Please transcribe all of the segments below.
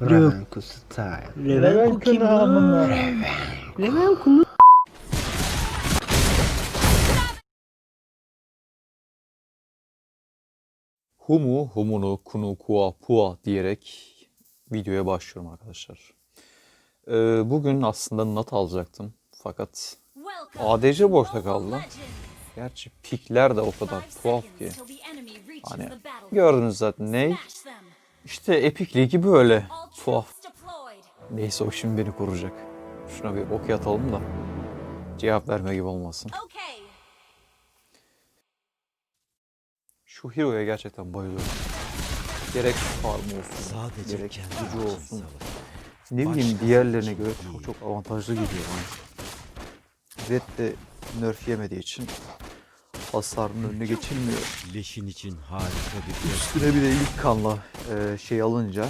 Ravenku style. Reven kim lan? Ravenku Humu, humunu, kunu, kua, pua diyerek videoya başlıyorum arkadaşlar. Ee, bugün aslında nat alacaktım. Fakat ADC boşta kaldı. Gerçi pikler de o kadar tuhaf ki. Hani gördünüz zaten ney? İşte Epic Ligi böyle tuhaf. Neyse o şimdi beni koruyacak. Şuna bir okey atalım da cevap verme gibi olmasın. Şu hero'ya gerçekten bayılıyorum. Gerek farm olsun, Sadece gerek kendi gücü olsun. Ne bileyim diğerlerine göre değil. çok, çok avantajlı geliyor bana. Red de nerf yemediği için hasarın önüne geçilmiyor. Leşin için harika bir. Üstüne bir de ilk kanla e, şey alınca,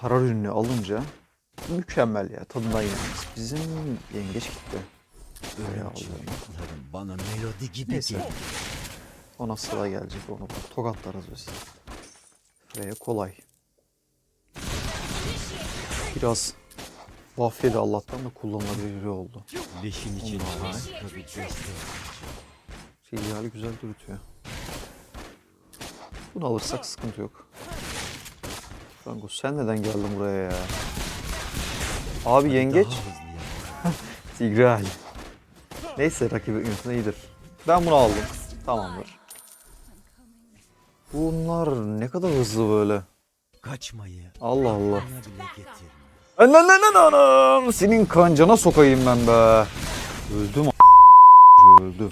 para ürünü alınca mükemmel ya tadından yenmez. Bizim yengeç gitti. Çığlıkların bana melodi gibi Neyse. geliyor. Ona sıra gelecek onu tokatlarız biz. Ve kolay. Biraz Vafyeli Allah'tan da kullanılabilir oldu. Leşin için harika bir göz. Filyali güzel dürütüyor. Bunu alırsak sıkıntı yok. Franco sen neden geldin buraya ya? Abi yengeç. Tigreal. Neyse rakibi yönetimi iyidir. Ben bunu aldım. Tamamdır. Bunlar ne kadar hızlı böyle. Kaçmayı Allah Allah. bana bile getirme. Ananananam! Senin kancana sokayım ben be. Öldüm a- öldü.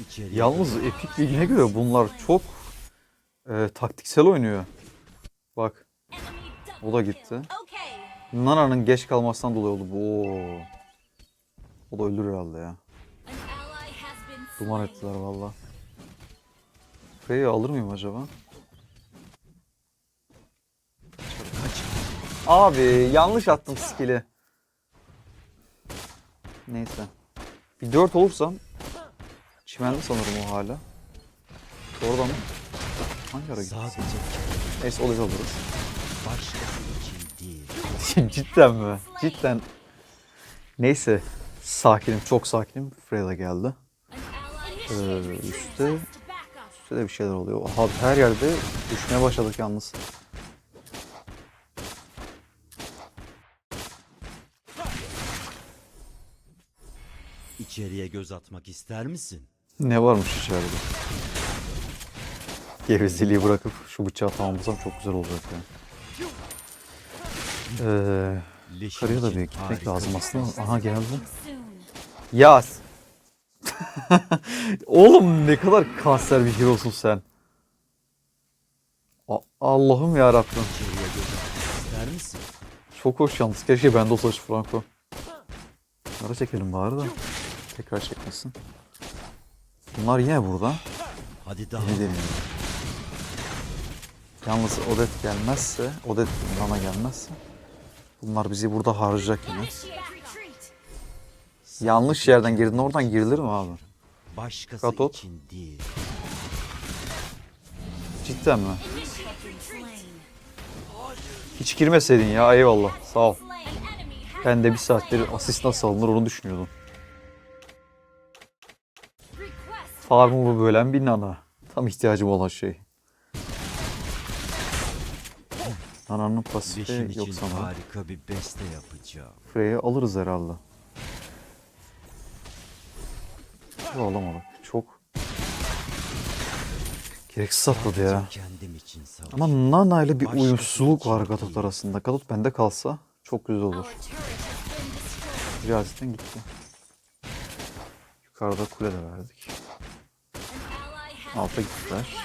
İçeriye Yalnız Epic Ligi'ne göre bunlar çok e, taktiksel oynuyor. Bak o da gitti. Nana'nın geç kalmasından dolayı oldu bu. Oo. O da ölür herhalde ya. Duman ettiler valla. Freya alır mıyım acaba? Abi yanlış attım skill'i. Neyse. Bir 4 olursam çimenli sanırım o hala. Orada mı? Hangi ara gitti? Sadece Neyse o da alırız. başkası için değil. Cidden mi? Cidden. Neyse. Sakinim, çok sakinim. Freya geldi. Ee, üstte, üstte de bir şeyler oluyor. Abi her yerde düşmeye başladık yalnız. İçeriye göz atmak ister misin? Ne varmış içeride? Gevezeliği bırakıp şu bıçağı tamamlasam çok güzel olacak yani. Ee, Leşin Karıya da bir gitmek lazım aslında. Aha geldi. Yaz. Oğlum ne kadar kanser bir hero'sun sen. A- Allah'ım ya Rabbim. Çok hoş yalnız. Keşke bende olsa Franco. Ara çekelim bari da. Tekrar çekmesin. Bunlar yine burada. Hadi daha Ne deniyor? Yalnız Odet gelmezse, Odet Nana gelmezse bunlar bizi burada harcayacak yine. Yanlış yerden girdin oradan girilir mi abi? başkası Katot. için değil. Cidden mi? Hiç girmeseydin ya eyvallah sağ ol. Ben de bir saattir asist nasıl alınır onu düşünüyordum. Farmımı bölen bir nana. Tam ihtiyacım olan şey. Nana'nın pasifi yok sanırım. harika bir beste yapacağım. Frey'i alırız herhalde. Yok alamadık. Çok gereksiz atladı ya. Ama Nana ile bir uyumsuzluk var. Gadot arasında. Gadot bende kalsa çok güzel olur. Riyazi'den gitti. Yukarıda kule de verdik. Alta gittiler.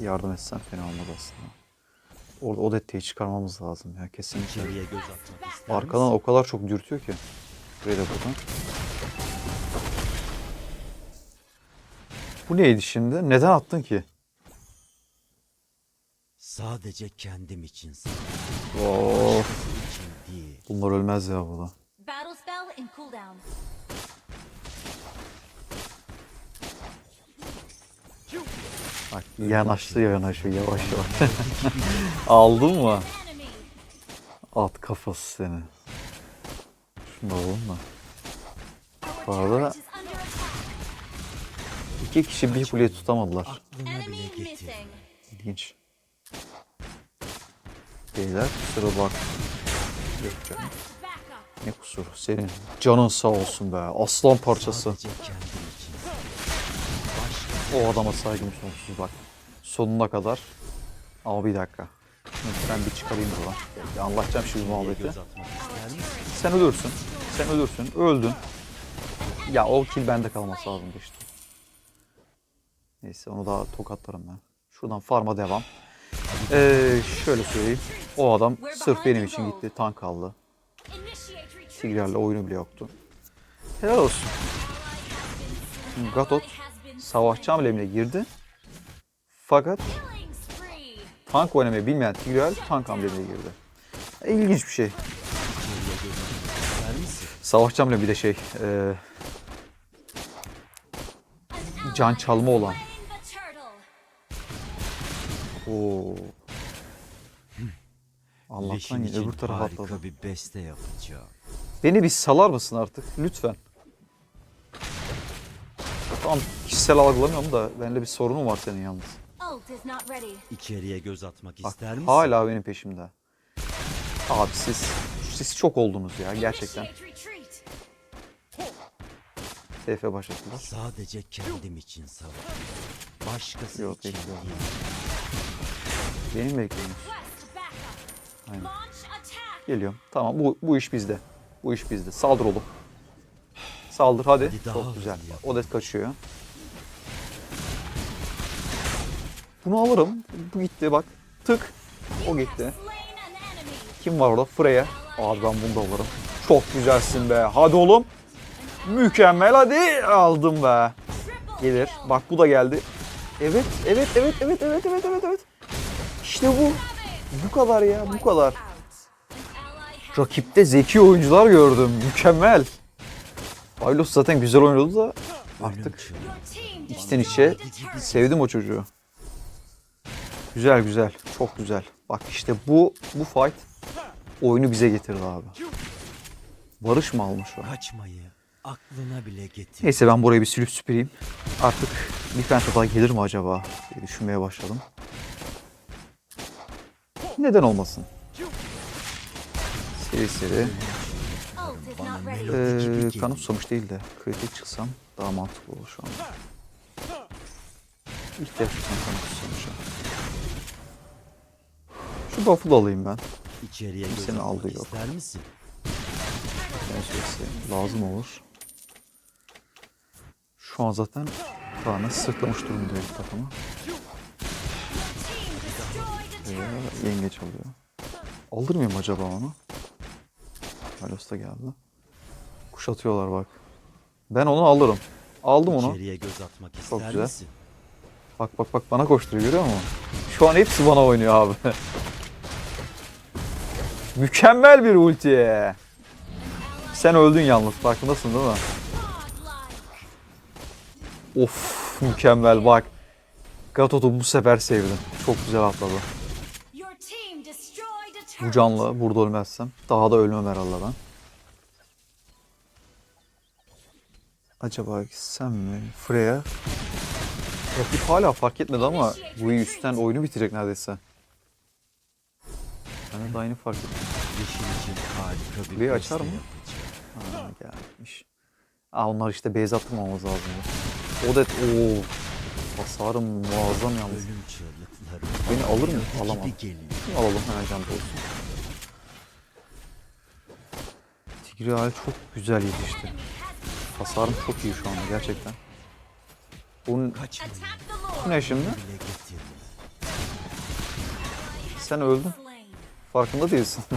Yardım etsen fena olmaz aslında. Orada Odette'yi çıkarmamız lazım ya kesinlikle. Arkadan o kadar çok dürtüyor ki. Buraya da buradan. Bu neydi şimdi? Neden attın ki? Sadece kendim için. Of. Bunlar ölmez ya burada. Bak yanaştı yanaşıyor yavaş yavaş. Aldın mı? At kafası seni. Şunu da alalım mı? Bu arada iki kişi bir kuleyi tutamadılar. İlginç. Beyler kusura bak. Yok canım. Ne kusuru? Senin canın sağ olsun be. Aslan parçası. O adama saygım sonsuz bak. Sonuna kadar. Ama bir dakika. Ben bir çıkarayım buradan. Bir anlatacağım şimdi muhabbeti. Sen ölürsün. Sen ölürsün. Öldün. Ya o kill bende kalması lazımdı işte. Neyse onu daha tokatlarım ben. Şuradan farma devam. Ee, şöyle söyleyeyim. O adam sırf benim için gitti. Tank aldı. Tigreal'le oyunu bile yoktu. Helal olsun. Gatot savaşçı hamlemine girdi. Fakat tank oynamayı bilmeyen Tigreal tank hamlemine girdi. E, İlginç bir şey. Savaşçı hamle bir de şey. e, can çalma olan. Oo. Allah'tan öbür tarafa atladı. bir beste yapacağım. Beni bir salar mısın artık? Lütfen. Tamam kişisel algılamıyorum da bende bir sorunum var senin yalnız. İçeriye göz atmak Bak ister misin? hala benim peşimde. Abi siz siz çok oldunuz ya gerçekten. TF başlattılar. Sadece kendim için savaş. Başkası Yok, için bekliyorum. değil. Benim bekliyorum. Aynen. Geliyorum. Tamam bu, bu iş bizde. Bu iş bizde. Saldır oğlum. Saldır hadi. Hadi Çok güzel. Odet kaçıyor. Bunu alırım. Bu gitti bak. Tık. O gitti. Kim var orada? Freya. Abi ben bunu da alırım. Çok güzelsin be. Hadi oğlum. Mükemmel hadi. Aldım be. Gelir. Bak bu da geldi. Evet, evet, evet, evet, evet, evet, evet, evet. İşte bu. Bu kadar ya, bu kadar. Rakipte zeki oyuncular gördüm. Mükemmel. Aylos zaten güzel oynadı da artık içten içe sevdim o çocuğu. Güzel güzel. Çok güzel. Bak işte bu bu fight oyunu bize getirdi abi. Barış mı almış o? Kaçmayı aklına bile getir. Neyse ben burayı bir sülüp süpüreyim. Artık bir penta daha gelir mi acaba diye düşünmeye başladım. Neden olmasın? Seri seri. Ee, kanı susamış değil de kritik çıksam daha mantıklı olur şu an. İhtiyaç çıksam kanı susamışa. Şu buff'u da alayım ben. İçeriye Kimsenin aldığı yok. ister misin? Süresi lazım olur. Şu an zaten Kaan'ı sırtlamış durumdayız takımı. Veya yengeç alıyor. Alır mıyım acaba onu? Halos da geldi. Kuşatıyorlar bak. Ben onu alırım. Aldım onu. İçeriye göz atmak ister güzel. misin? Bak bak bak bana koşturuyor görüyor musun? Şu an hepsi bana oynuyor abi. Mükemmel bir ulti. Sen öldün yalnız farkındasın değil mi? Of mükemmel bak. Gatot'u bu sefer sevdim. Çok güzel atladı. Bu canlı burada ölmezsem daha da ölmem herhalde ben. Acaba gitsem mi? Freya. Rakip hala fark etmedi ama bu üstten oyunu bitirecek neredeyse. Ben de yeni fark ettim. Kuleyi açar mı? Ha gelmiş. Aa onlar işte base attırmamamız lazım. O da ooo. Hasarım muazzam yalnız. Beni alır mı? Alamam. Alalım hemen can olsun. Tigreal çok güzel yetişti. Hasarım çok iyi şu anda gerçekten. Bunun bu ne şimdi? Sen öldün. Farkında değilsin.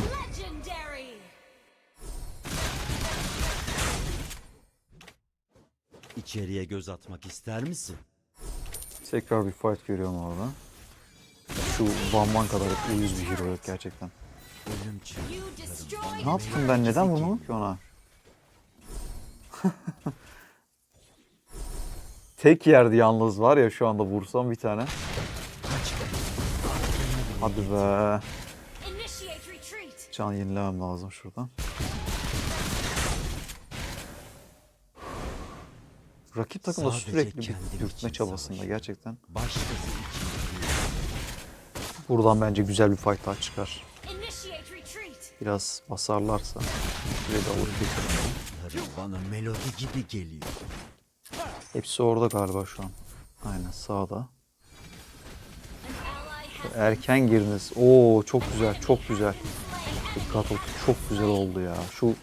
İçeriye göz atmak ister misin? Tekrar bir fight görüyorum orada. Şu Van Van kadar uyuz bir hero yok gerçekten. Ne yaptım ben? Neden vurmadım ki ona? tek yerdi yalnız var ya şu anda vursam bir tane. Hadi be. Can yenilemem lazım şuradan. Rakip takım da Sadece sürekli bir dürtme çabasında savaşırım. gerçekten. Başkası için Buradan bence güzel bir fight daha çıkar. Biraz basarlarsa sürede değil. Bana melodi gibi geliyor. Hepsi orada galiba şu an. Aynen sağda. Erken girdiniz. Oo çok güzel, çok güzel. Olun, çok güzel oldu ya. Şu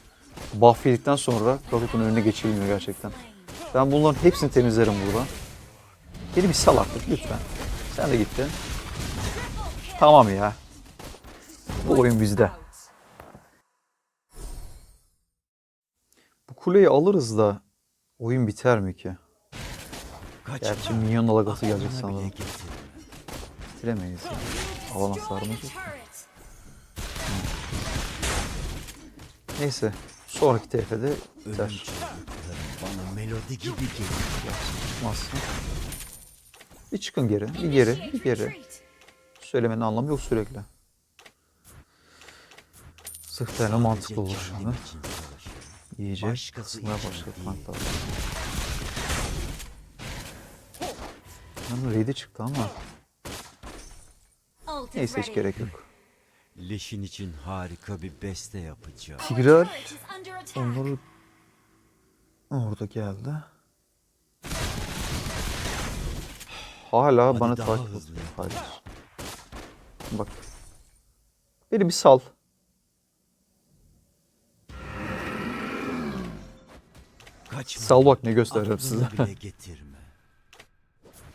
buff yedikten sonra Gatot'un önüne geçilmiyor gerçekten. Ben bunların hepsini temizlerim burada. Beni bir sal artık lütfen. Sen de gittin. Tamam ya. Bu oyun bizde. Bu kuleyi alırız da oyun biter mi ki? Gerçi minyon dalgası gelecek sanırım. Bitiremeyiz. ya. Alan hasarımız yok. turret. Neyse. Sonraki TF'de biter. Melodi gibi geliyor. Bir çıkın geri. Bir geri. Bir geri. Söylemenin anlamı yok sürekli. Sık tane mantıklı olur şimdi. İyice başladı değil. tanklar. Yanı raid'i çıktı ama neyse hiç gerek yok. Leşin için harika bir beste yapacağım. Attack. onları orada geldi. Hala Hadi bana takip ediyor. Hayır. Bak. Beni bir sal. Kaçma. Sal bak ne göstereceğim size.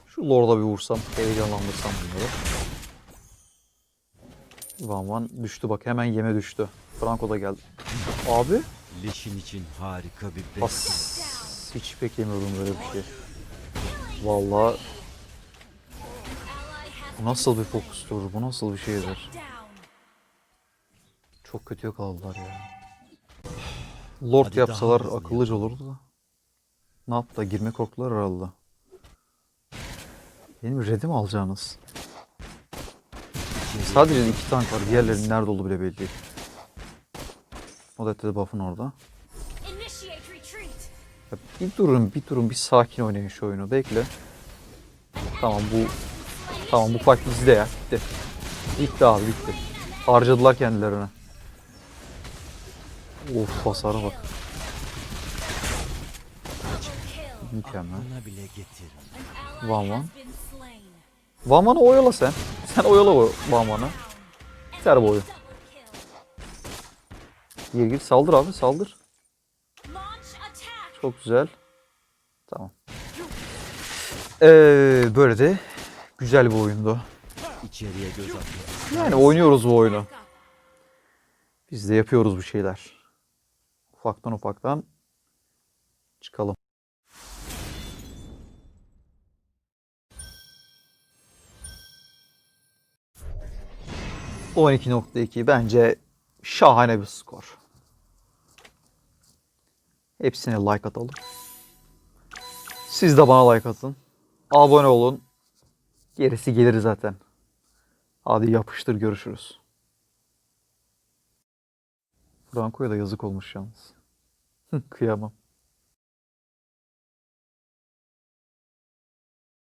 Şu Lord'a bir vursam, heyecanlandırsam bunları. Van Van düştü bak hemen yeme düştü. Franco da geldi. Abi Leşin için harika bir beste. As. Hiç beklemiyordum böyle bir şey. Vallahi bu nasıl bir fokustur, bu nasıl bir şeydir. Çok kötü yakaladılar ya. Lord Hadi yapsalar akıllıca olurdu da. Ne yaptı? Girme korktular herhalde. Benim redimi alacaksınız. İçeriye Sadece iki tank var. Diğerlerinin nerede olduğu bile belli değil. Odette de buff'ın orada. Ya bir durun, bir durun, bir sakin oynayın şu oyunu. Bekle. Tamam bu tamam bu fight bizde ya. Bitti. Bitti abi bitti. Harcadılar kendilerini. Of hasara bak. Mükemmel. Van Van. slain. Vaman'ı oyala sen. Sen oyala o Vaman'ı. Biter bu oyun. Gir gir saldır abi saldır. Çok güzel. Tamam. Ee, böyle de güzel bir oyundu. İçeriye göz. Yani oynuyoruz bu oyunu. Biz de yapıyoruz bir şeyler. Ufaktan ufaktan çıkalım. ...12.2 bence şahane bir skor. Hepsine like atalım. Siz de bana like atın. Abone olun. Gerisi gelir zaten. Hadi yapıştır görüşürüz. Franco'ya da yazık olmuş yalnız. Kıyamam.